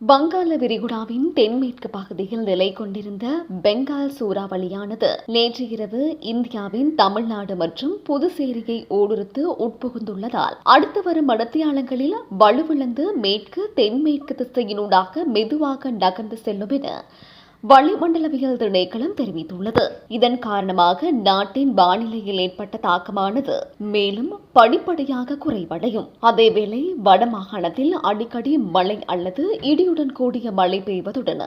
வங்காள விரிகுடாவின் தென்மேற்கு பகுதியில் நிலை கொண்டிருந்த பெங்கால் சூறாவளியானது நேற்று இரவு இந்தியாவின் தமிழ்நாடு மற்றும் புதுச்சேரியை ஊடுருத்து உட்புகுந்துள்ளதால் அடுத்து வரும் மடத்தியாளங்களில் வலுவிழந்து மேற்கு தென்மேற்கு திசையினூடாக மெதுவாக நகர்ந்து செல்லும் என வளிமண்டலவியல் திணைக்களம் தெரிவித்துள்ளது. இதன் காரணமாக நாட்டின் வானிலையில் ஏற்பட்ட தாக்கமானது மேலும் படிப்படியாக குறைவடையும். அதேவேளை வடமாகாணத்தில் அடிக்கடி மழை அல்லது இடியுடன் கூடிய மழை பெய்வதுடன்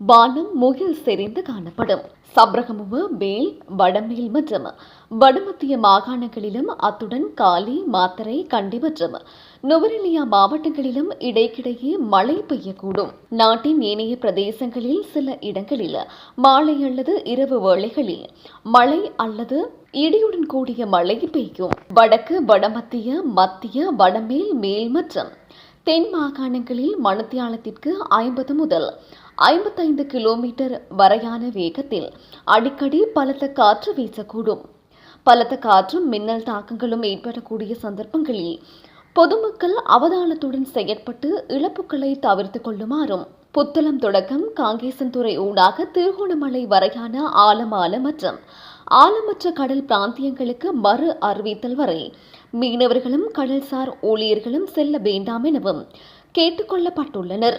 வானம் முகில் செறிந்து காணப்படும். சப்ரகமுவ மேல் வடமேல் மற்றும் வடமத்திய மாகாணங்களிலும் அத்துடன் காலி மாத்தரை கண்டி மற்றும் நுவரெலியா மாவட்டங்களிலும் இடைக்கிடையே மழை பெய்யக்கூடும். நாட்டின் ஏனைய பிரதேசங்களில் சில இடங்களில் மாலை அல்லது இரவு வேளைகளில் மழை அல்லது இடியுடன் கூடிய மழை பெய்யும். வடக்கு வடமத்திய மத்திய வடமேல் மேல் மற்றும் தென் மாகாணங்களில் மணத்தியாலத்திற்கு ஐம்பது முதல் ஐம்பத்தைந்து கிலோமீட்டர் வரையான வேகத்தில் அடிக்கடி பலத்த காற்று வீசக்கூடும். பலத்த காற்றும் மின்னல் தாக்கங்களும் ஏற்படக்கூடிய சந்தர்ப்பங்களில் பொதுமக்கள் அவதானத்துடன் செயற்பட்டு இழப்புகளை தவிர்த்துக் கொள்ளுமாறும் புத்தளம் தொடக்கம் காங்கேசன்துறை ஊடாக திருகோணமலை வரையான ஆழமான மற்றும் ஆழமற்ற கடல் பிராந்தியங்களுக்கு மறு அறிவித்தல் வரை மீனவர்களும் கடல்சார் ஊழியர்களும் செல்ல வேண்டாம் எனவும் கேட்டுக்கொள்ளப்பட்டுள்ளனர்